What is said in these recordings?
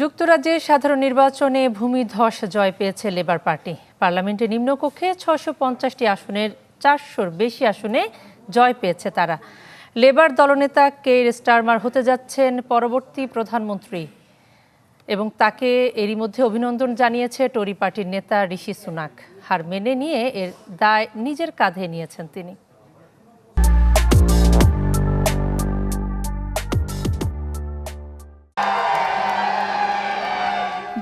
যুক্তরাজ্যের সাধারণ নির্বাচনে ভূমিধস জয় পেয়েছে লেবার পার্টি। পার্লামেন্টের নিম্নকক্ষে ছশো পঞ্চাশটি আসনের, চারশোর বেশি আসনে জয় পেয়েছে তারা। লেবার দলনেতা কের স্টারমার হতে যাচ্ছেন পরবর্তী প্রধানমন্ত্রী। এবং তাকে এরই মধ্যে অভিনন্দন জানিয়েছে টরি পার্টির নেতা ঋষি সুনাক। হার মেনে নিয়ে এর দায় নিজের কাঁধে নিয়েছেন তিনি।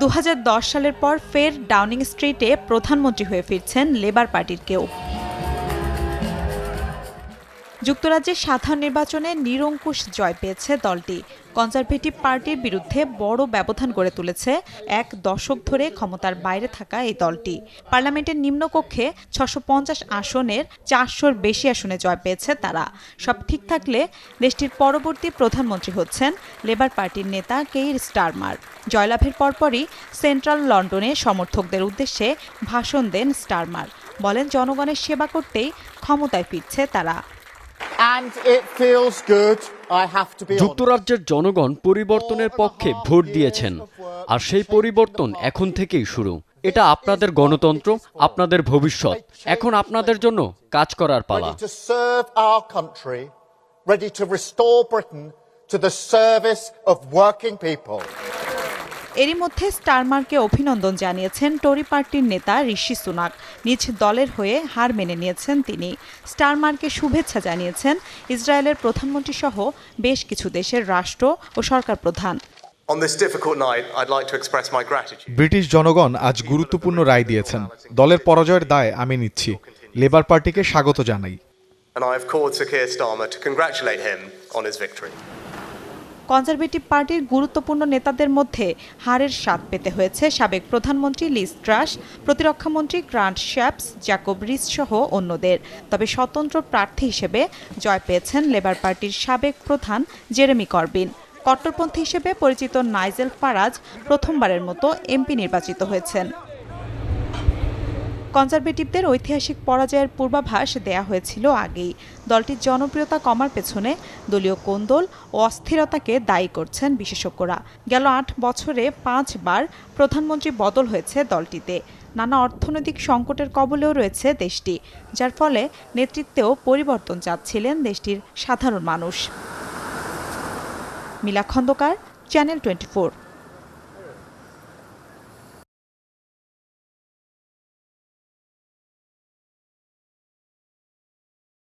দু হাজার দশ সালের পর ফের ডাউনিং স্ট্রিটে প্রধানমন্ত্রী হয়ে ফিরছেন লেবার পার্টির কেউ। যুক্তরাজ্যের সাধারণ নির্বাচনে নিরঙ্কুশ জয় পেয়েছে দলটি। কনজারভেটিভ পার্টির বিরুদ্ধে বড় ব্যবধান গড়ে তুলেছে এক দশক ধরে ক্ষমতার বাইরে থাকা এই দলটি। পার্লামেন্টের নিম্নকক্ষে ছশো পঞ্চাশ আসনের চারশোর বেশি আসনে জয় পেয়েছে তারা। সব ঠিক থাকলে দেশটির পরবর্তী প্রধানমন্ত্রী হচ্ছেন লেবার পার্টির নেতা কেইর স্টারমার। জয়লাভের পরপরই সেন্ট্রাল লন্ডনে সমর্থকদের উদ্দেশ্যে ভাষণ দেন স্টারমার। বলেন, জনগণের সেবা করতেই ক্ষমতায় ফিরছে তারা। যুক্তরাজ্যের জনগণ পরিবর্তনের পক্ষে ভোট দিয়েছেন। আর সেই পরিবর্তন এখন থেকেই শুরু। এটা আপনাদের গণতন্ত্র আপনাদের ভবিষ্যৎ। এখন আপনাদের জন্য কাজ করার পালা। Ready to restore Britain to the service of working people. এরই মধ্যে স্টারমারকে অভিনন্দন জানিয়েছেন টরি পার্টির নেতা ঋষি সুনাক। নিজ দলের হয়ে হার মেনে নিয়েছেন তিনি। স্টারমারকে শুভেচ্ছা জানিয়েছেন ইসরায়েলের প্রধানমন্ত্রী সহ বেশ কিছু দেশের রাষ্ট্র ও সরকার প্রধান। ব্রিটিশ জনগণ আজ গুরুত্বপূর্ণ রায় দিয়েছেন। দলের পরাজয়ের দায় আমি নিচ্ছি। লেবার পার্টিকে স্বাগত জানাই। And I have called Sir Keir Starmer to congratulate him on his victory. Conservative পার্টির গুরুত্বপূর্ণ নেতাদের মধ্যে হারের স্বাদ পেতে হয়েছে সাবেক প্রধানমন্ত্রী লিজ ট্রাস, প্রতিরক্ষামন্ত্রী গ্রান্ট শ্যাপস, জ্যাকব রিস সহ অন্যদের। তবে স্বতন্ত্র প্রার্থী হিসেবে জয় পেয়েছেন লেবার পার্টির সাবেক প্রধান জেরেমি করবিন। কট্টরপন্থী হিসেবে পরিচিত নাইজেল ফারাজ প্রথমবারের মতো এমপি নির্বাচিত হয়েছেন। কনজারভেটিভদের ঐতিহাসিক পরাজয়ের পূর্বাভাস দেয়া হয়েছিল আগেই। দলটির জনপ্রিয়তা কমার পেছনে দলীয় কোন্দল ও অস্থিরতাকে দায়ী করছেন বিশেষজ্ঞরা। গেল আট বছরে পাঁচবার প্রধানমন্ত্রী বদল হয়েছে দলটিতে। নানা অর্থনৈতিক সংকটের কবলেও রয়েছে দেশটি, যার ফলে নেতৃত্বেও পরিবর্তন চাচ্ছিলেন দেশটির সাধারণ মানুষ। মিলা খন্দকার চ্যানেল টোয়েন্টি